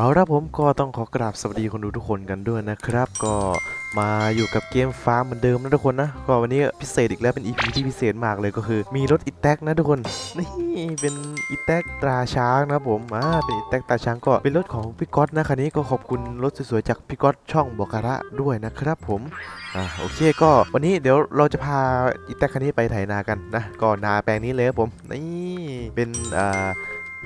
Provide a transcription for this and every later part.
เอาละผมก็ต้องขอกราบสวัสดีคนดูทุกคนกันด้วยนะครับ ก็มาอยู่กับเกมฟาร์มเหมือนเดิมนะทุกคนนะก็วันนี้พิเศษอีกแล้วเป็น EP ที่พิเศษมากเลยก็คือ มีรถอีแท็กนะทุกคนนี่เป็นอีแท็กตราช้างนะผมอ่าเป็นอีแท็กตราช้างก็เป็นรถของพี่ก๊อตนะคันนี้ก็ขอบคุณรถสวยๆจากพี่ก๊อตช่องบอกกระด้วยนะครับผมอ่าโอเคก็วันนี้เดี๋ยวเราจะพาอีแท็กคันนี้ไปไถนากันนะก็นาแปลงนี้เลยครับผมนี่เป็นอ่า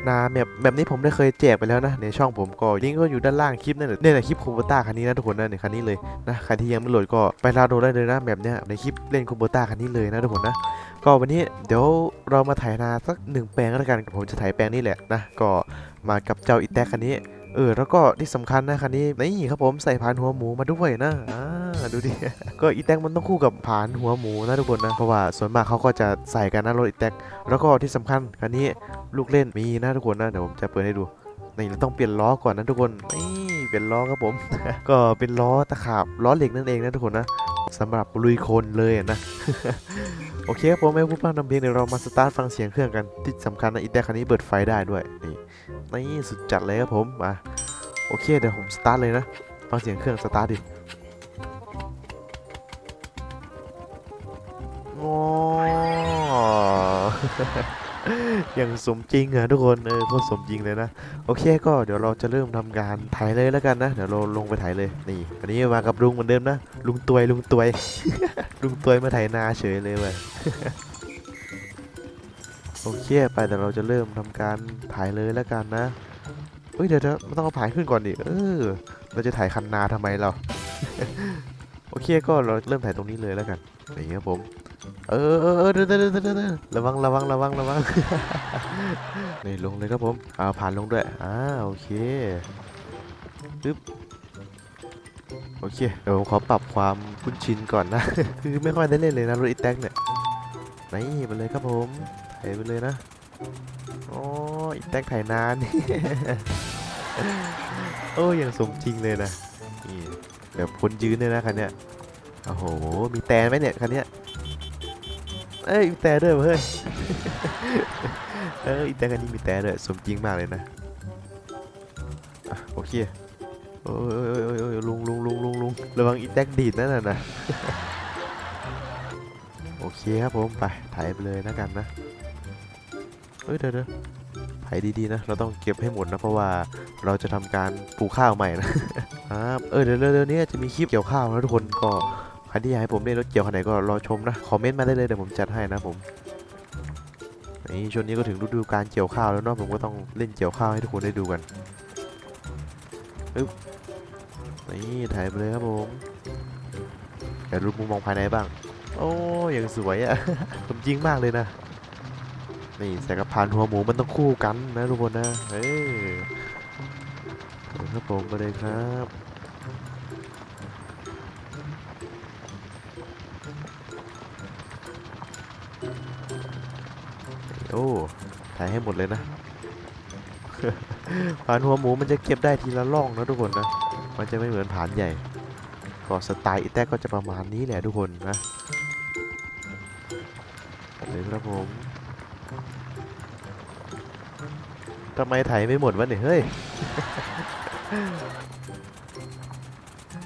นาแบบแบบนี้ผมได้เคยแจกไปแล้วนะในช่องผมก็ลิงก์ก็อยู่ด้านล่างคลิปนั่นแหละเนี่ยนะคลิปคูเบต้าคันนี้นะทุกคนนะเนี่ยคันนี้เลยนะใครที่ยังไม่โหลดก็ไปดาวน์โหลดได้เลยนะแบบเนี้ยในคลิปเล่นคูเบต้าคันนี้เลยนะทุกคนนะก็วันนี้เดี๋ยวเรามาถ่ายนาสักหนึ่งแปลงก็แล้วกันผมจะถ่ายแปลงนี้แหละนะก็มากับเจ้าอีแตกคันนี้ เออแล้วก็ที่สำคัญนะคันนี้นี่ครับผมใส่พานหัวหมูมาด้วยนะอ่าดูดิ ก็อีแท็กมันต้องคู่กับผานหัวหมูนะทุกคนนะเพราะว่าส่วนมากเขาก็จะใส่กันนะรถอีแท็กแล้วก็ที่สำคัญคันนี้ลูกเล่นมีนะทุกคนนะเดี๋ยวผมจะเปิดให้ดูนี่เราต้องเปลี่ยนล้อก่อนนะทุกคนนี่เปลี่ยนล้อครับผม ก็เป็นล้อตะขาบล้อเหล็กนั่นเองนะทุกคนนะ สำหรับลุยคนเลยนะ โอเคครับผมไม่พูดพร่ำทำเพลงเดี๋ยวเรามาสตาร์ทฟังเสียงเครื่องกัน ที่สำคัญนะอีแตคันนี้เปิดไฟได้ด้วยนี่นี่สุดจัดเลยครับผมมาโอเคเดี๋ยวผมสตาร์ทเลยนะฟังเสียงเครื่องสตาร์ทดิงอ อย่างสมจริงอะทุกคนเออโคตรสมจริงเลยนะโอเคก็เดี๋ยวเราจะเริ่มทำการไถเลยแล้วกันนะเดี๋ยวเราลงไปไถเลยนี่อันนี้มากับลุงเหมือนเดิมนะลุงตวยลุงตวย ลุงตวยมาไถนาเฉยเลยเว้ยโอเคไปเดี๋ยวเราจะเริ่มทำการไถเลยแล้วกันนะเฮ้ยเดี๋ยวเดี๋ยวมันต้องเอาผายขึ้นก่อนดิเออ เราจะไถคันนาทำไมเราโอเคก็เราเริ่มไถตรงนี้เลยแล้วกันอย่างเงี้ยผม เออเออเออเดี๋ยวเดี๋ยวเดี๋ยวเดี๋ยวเดี๋ยวระวังระวังระวังระวังนี่ลงเลยครับผมเอาผ่านลงด้วยอ่าโอเคปึ๊บโอเคเดี๋ยวผมขอปรับความคุ้นชินก่อนนะ คือไม่ค่อยได้เล่นเลยนะรถอีแท็กเนี่ยนี่ไปเลยครับผมไถไปเลยนะอ๋ออีแท็กไถนานโอ้ยังสมจริงเลยนะนี่แบบคนยืนเลยนะคันเนี้ยโอ้โหมีแตนไหมเนี่ยคันเนี้ย เอ้ยมีแต่ด้วยเว้ยเอออีแต่กันนี้มีแต่ด้วยสมจริงมากเลยนะอะโอเคโอ้ยโอ้ยโอ้ยลุงลุงลุงลุงลุงระวังอีแท็กดีดนั่นน่ะนะโอเคครับผมไปถ่ายไปเลยนะกันนะเอ้ยเดี๋ยวเดี๋ยวถ่ายดีๆนะเราต้องเก็บให้หมดนะเพราะว่าเราจะทำการปลูกข้าวใหม่นะครับเออเดี๋ยวเร็วๆนี้จะมีคลิปเกี่ยวข้าวนะทุกคนก็ ครที่อยากให้ผมเล่นรถเกี่ยวคันไหนก็รอชมนะ คอมเมนต์มาได้เลยเดี๋ยวผมจัดให้นะผมนี่ช่วงนี้ก็ถึงฤดูการเกี่ยวข้าวแล้วเนาะผมก็ต้องเล่นเกี่ยวข้าวให้ทุกคนได้ดูกันปึ๊บนี่ถ่ายไปเลยครับผมแต่รูปมุมมองภายในบ้าง โอ้ยังสวยอะผมจริงมากเลยนะนี่ใส่กระพานหัวหมูมันต้องคู่กันนะทุกคนนะเอ้ยครับผมไปเลยครับ โอ้ถ่ายให้หมดเลยนะผ่านหัวหมูมันจะเก็บได้ทีละล่องนะทุกคนนะ มันจะไม่เหมือนผ่านใหญ่ ก็สไตล์อีแต้ก็จะประมาณนี้แหละทุกคนนะเลยครับผมทำไมถ่ายไม่หมดวะเนี่ยเฮ้ย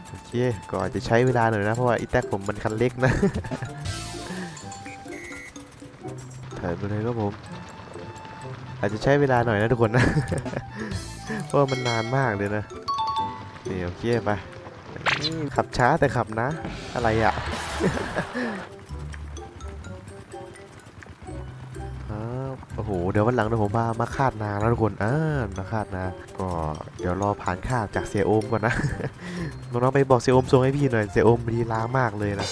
โอเค ก็อาจจะใช้เวลาหน่อยนะ เพราะว่าอีแท็กผมมันคันเล็กนะายไปเลยครับผม อาจจะใช้เวลาหน่อยนะทุกคนนะ เพราะมันนานมากเลยนะ นี่โอเคไป ขับช้าแต่ขับนะ อะไรอะโอ้โห เดี๋ยววันหลังเดี๋ยวผมมามาคาดนาแล้วทุกคนอ่ามาคาดนา ก็เดี๋ยวรอผ่านคาดจากเสียโอมก่อนนะ น้องๆไปบอกเสียโอมส่งให้พี่หน่อย เสียโอมดีล้ามากเลยนะ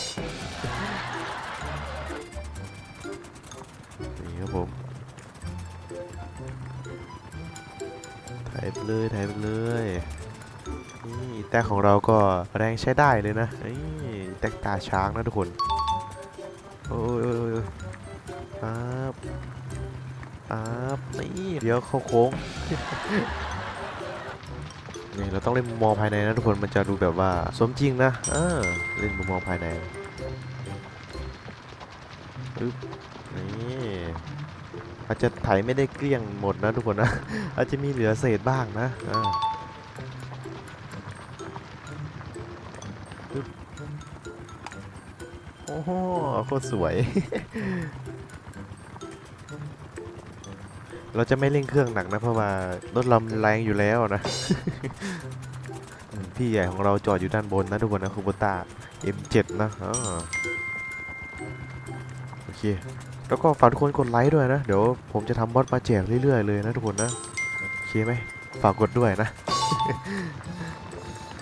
แต้ของเราก็แรงใช้ได้เลยนะนี่แต้ตาช้างนะทุกคน โอ้ยโอ้ยโอ้ยโอ้ยปั๊บปั๊บนี่เดี๋ยวเข้าโค้งนี่เราต้องเล่นมุมมองภายในนะทุกคนมันจะดูแบบว่าสมจริงนะเออเล่นมุมมองภายในปึ๊บนี่อาจจะไถไม่ได้เกลี้ยงหมดนะทุกคนนะอาจจะมีเหลือเศษบ้างนะอ่า โหโคตรสวย เราจะไม่เร่งเครื่องหนักนะเพราะว่ารถเราแรงอยู่แล้วนะ พี่ใหญ่ของเราจอดอยู่ด้านบนนะทุกคนนะคูโบต้า M7 นะโอเค แล้วก็ฝากทุกคนกดไลค์ด้วยนะ เดี๋ยวผมจะทำบอสมาแจกเรื่อยๆเลยนะทุกคนนะ โอเคไหมฝากกดด้วยนะ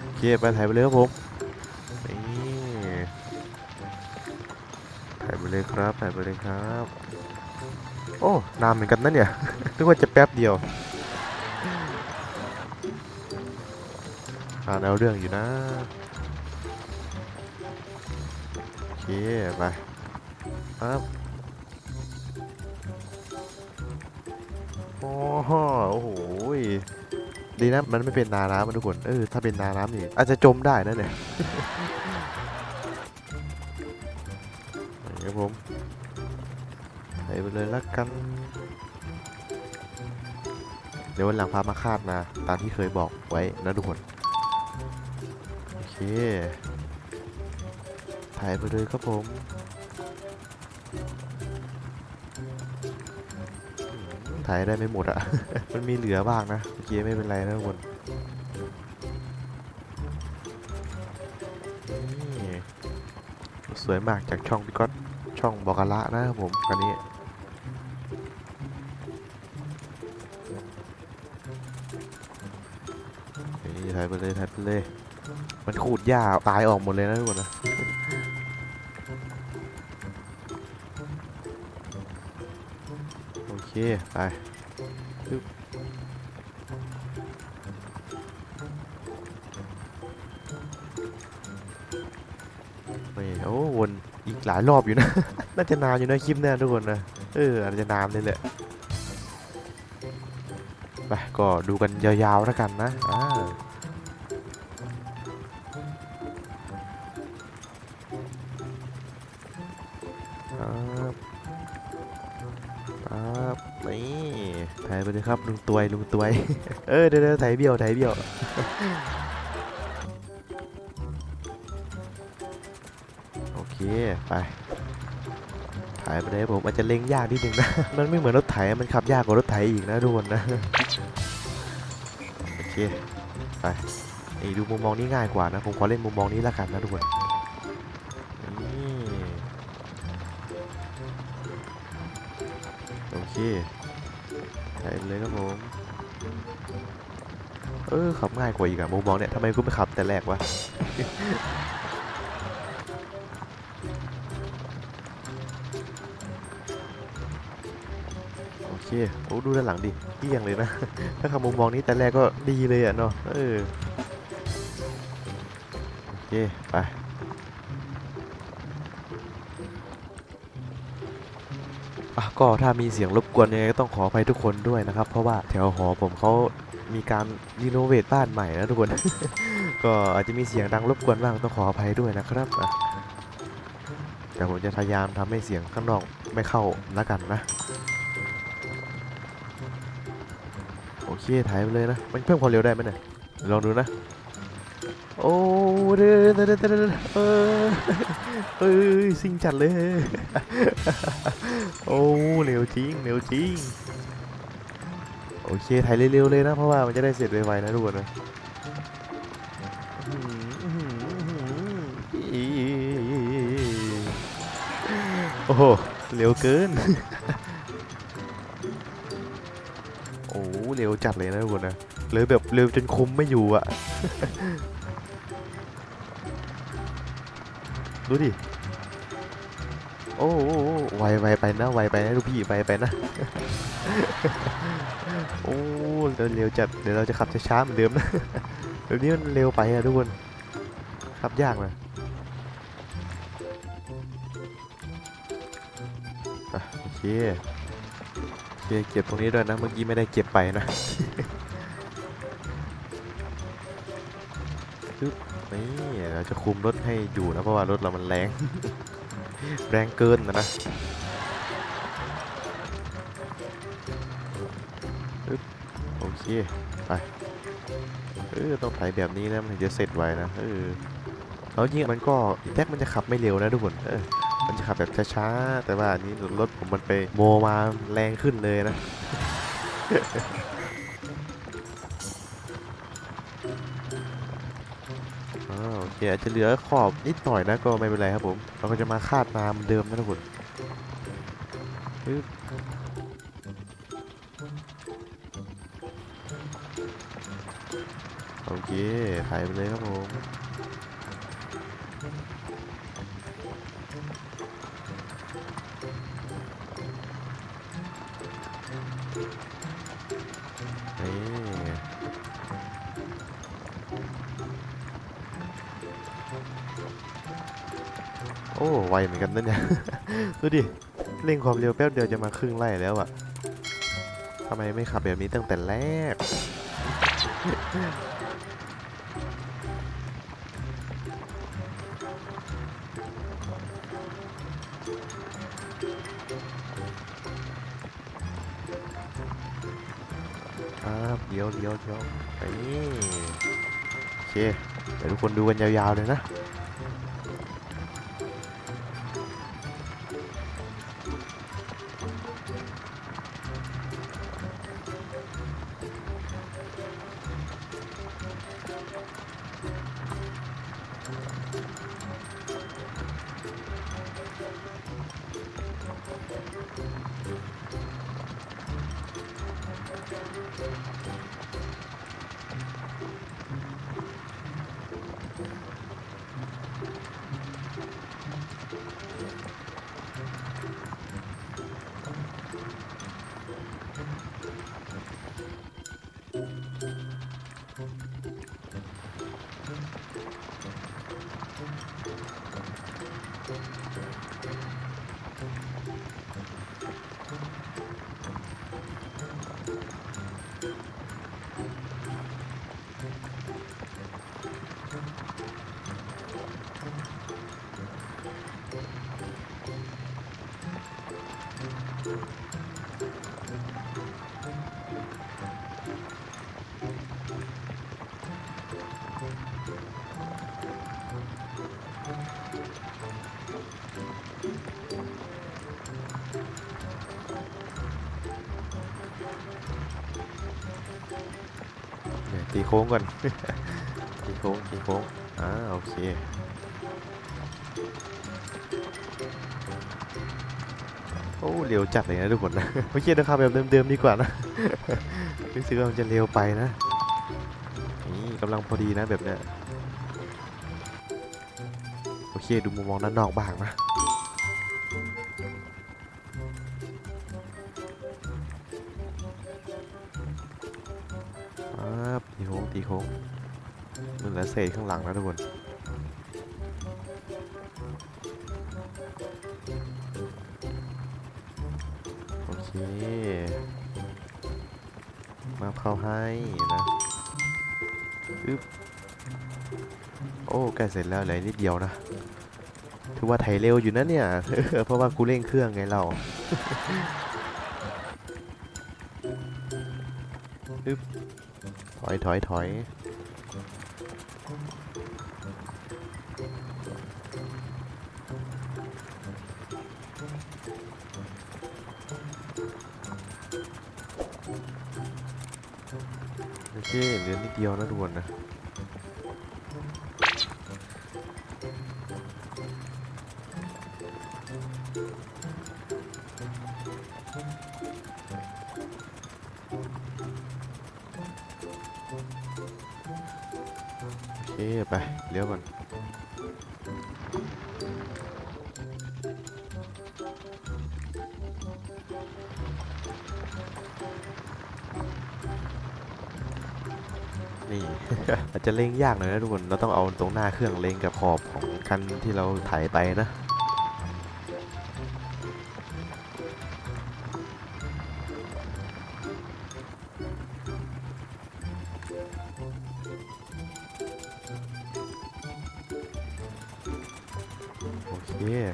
โอเค ไปถ่ายไปเลยครับผม เลยครับถ่ายไปเลยครับ โอ้นานเหมือนกันนะเนี่ยนึกว่าจะแป๊บเดียวอ่านเอาเรื่องอยู่นะ โอเค ไปครับโอ้โหโอ้โหดีนะ มันไม่เป็นนาน้ำมันทุกคน เออ ถ้าเป็นนาน้ำนี่อาจจะจมได้นะเนี่ย ครับผมใส่ไปเลยละกัน เดี๋ยววันหลังพามาคาดนะ ตามที่เคยบอกไว้นะทุกคน โอเค ถ่ายไปเลยครับผมถ่ายได้ไม่หมดอะ มันมีเหลือบ้างนะโอเคไม่เป็นไรนะทุกคนนี่สวยมากจากช่องพี่ก๊อต ช่องบอกกะละนะครับผมคันนี้นี่ถ่ายไปเลยถ่ายไปเลย มันขูดหญ้าตายออกหมดเลยนะทุกคนนะโอเค ไปปึ๊บนี่โอ้วน หลายรอบอยู่นะ น่าจะนานอยู่นะคลิปเนี่ยทุกคนนะ เอออาจจะนานเลยแหละ ไปก็ดูกันยาวๆแล้วกันนะ อ่าครับครับนี่ถ่ายไปเลยครับลุงตวยลุงตวย เออเดี๋ยวเดี๋ยวถ่ายเบี้ยวถ่ายเบี้ยว เคไปถ่ายไปเลยผมอาจจะเล็งยากนิดนึงนะ มันไม่เหมือนรถไถมันขับยากกว่ารถไถอีกนะทุกคนนะโอเคไปนี่ดูมุมมองนี้ง่ายกว่านะผมขอเล่นมุมมองนี้แล้วกันนะทุกคนนี่โอเคถ่ายไปเลยครับผมเออขับง่ายกว่าอีกอะมุมมองเนี่ยทำไมกูไม่ขับแต่แรกวะ โอเคโอ้ดูด้านหลังดิเที่ยงเลยนะ ถ้าขับมุมมองนี้แต่แรกก็ดีเลยอะเนาะ เออ โอเค ไป อะ ก็ถ้ามีเสียงรบกวนยังไงก็ต้องขออภัยทุกคนด้วยนะครับ เพราะว่าแถวหอผมเขามีการรีโนเวทบ้านใหม่นะทุกคน ก็อาจจะมีเสียงดังรบกวนบ้างต้องขออภัยด้วยนะครับแต่ผมจะพยายามทำให้เสียงข้างนอกไม่เข้าแล้วกันนะ เคถ่ายไปเลยนะ มันเพิ่มความเร็วได้ไหมเนี่ย ลองดูนะ โอ้เด้อเด้อเด้อเด้อเออเอ้ยซิงจัดเลย โอ้เร็วจริงเร็วจริง โอเคถ่ายเร็วๆเลยนะ เพราะว่ามันจะได้เสร็จไวๆนะทุกคนนะโอ้โหเร็วเกิน ร็วจัดเลยนะทุกคนนะเลยแบบเร็วจนคุมไม่อยู่อะดูดิ โอ้โอ้โอ้ไวไวไปนะ ไวไปนะลูกพี่ไวไปนะ โอ้เร็วเร็วจัด เดี๋ยวเราจะขับช้าๆเหมือนเดิมนะเดี๋ยวนี้มันเร็วไปอะทุกคน ขับยากนะโอเค เคเก็บตรงนี้ด้วยนะ เมื่อกี้ไม่ได้เก็บไปนะปึ๊บนี่เราจะคุมรถให้อยู่นะเพราะว่ารถเรามันแรง แรงเกินนะนะปึ๊บโอเค ไป เออ ต้องถ่ายแบบนี้นะมันถึงจะเสร็จไวนะ เออแล้วยิ่งมันก็แท็กมันจะขับไม่เร็วนะทุกคน เออ มันจะขับแบบช้าๆ แต่ว่าอันนี้รถผมมันไปโมมาแรงขึ้นเลยนะอ่าโอเคอาจจะเหลือขอบนิดหน่อยนะก็ไม่เป็นไรครับผม เราก็จะมาคาดมาเหมือนเดิมนะทุกคนโอเคถ่ายไปเลยครับผม เหมือนกันนั่นเนี่ย ดูดิ เร่งความเร็วแป๊บเดียวจะมาครึ่งไล่แล้วอะทำไมไม่ขับแบบนี้ตั้งแต่แรก ครับเดี๋ยวเดี๋ยวเดี๋ยวไปนี่โอเคเดี๋ยวทุกคนดูกันยาวๆเลยนะ เนี่ Thank you. ตีโค้งก่อน ตีโค้ง ตีโค้ง อ่า โอเค โอ้ เร็วจัดเลยนะทุกคนนะโอเคนะครับแบบเดิมๆดีกว่านะรู้สึกว่ามันจะเร็วไปนะ นี่กำลังพอดีนะแบบเนี้ย เคดูมุมมองด้านนอกบ้างนะครับตีโค้งตีโค้งมันเหลือเศษข้างหลังนะทุกคนโอเคมาเข้าให้นะอึ๊บโอ้ใกล้เสร็จแล้วเหลือนิดเดียวนะ ถือว่าไถเร็วอยู่นะเนี่ย เพราะว่ากูเร่งเครื่องไงเราอึ๊บถอยถอยถอยโอเคเหลือนิดเดียวนะทุกคนนะ ไป เลี้ยวก่อน นี่ อาจจะเล็งยากหน่อยนะทุกคน เราต้องเอาตรงหน้าเครื่องเล็งกับขอบของคันที่เราถ่ายไปนะ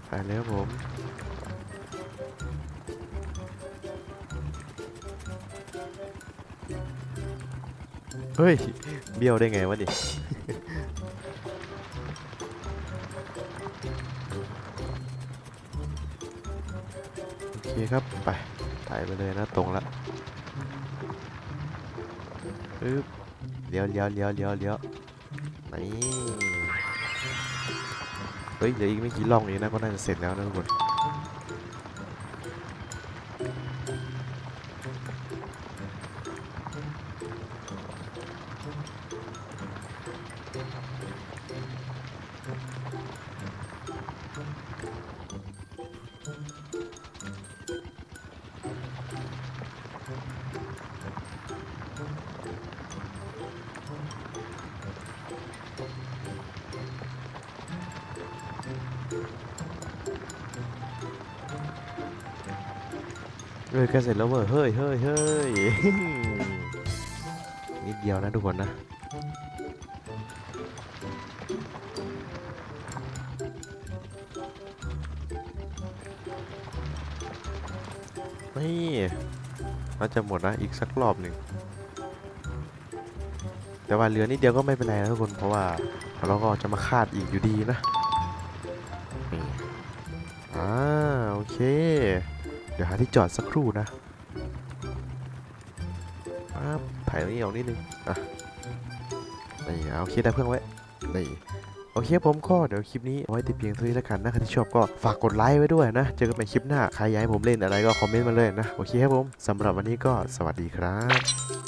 ไปแล้วผม เฮ้ย เบี้ยวได้ไงวะดิโอเคครับ ไปถ่ายไปเลยนะตรงละปึ๊บเลี้ยวเลี้ยวเลี้ยวเลี้ยวเลี้ยวนี่ เฮ้ยเดี๋ยวอีกไม่กี่ล่องนี้นะก็น่าจะเสร็จแล้วนะทุกคน เฮ้ยใกล้เสร็จแล้วเว้ยเฮ้ยเฮ้ยเฮ้ยนิดเดียวนะทุกคนนะนี่น่าจะหมดนะอีกสักรอบหนึ่งแต่ว่าเหลือนิดเดียวก็ไม่เป็นไรนะทุกคนเพราะว่าเราก็จะมาคาดอีกอยู่ดีนะนี่อ่าโอเค ดี๋ยวหาที่จอดสักครู่นะปั๊บถ่ายตรงนี้ออกนิดนึง อะ นี่เอาโอเคได้เพื่อนไว้ นี่โอเคผมก็เดี๋ยวคลิปนี้ไว้ติดเพียงเท่านี้แล้วกันนะใครที่ชอบก็ฝากกดไลค์ไว้ด้วยนะ เจอกันใหม่คลิปหน้า ใครอยากให้ผมเล่นอะไรก็คอมเมนต์มาเลยนะ โอเคครับผมสำหรับวันนี้ก็สวัสดีครับ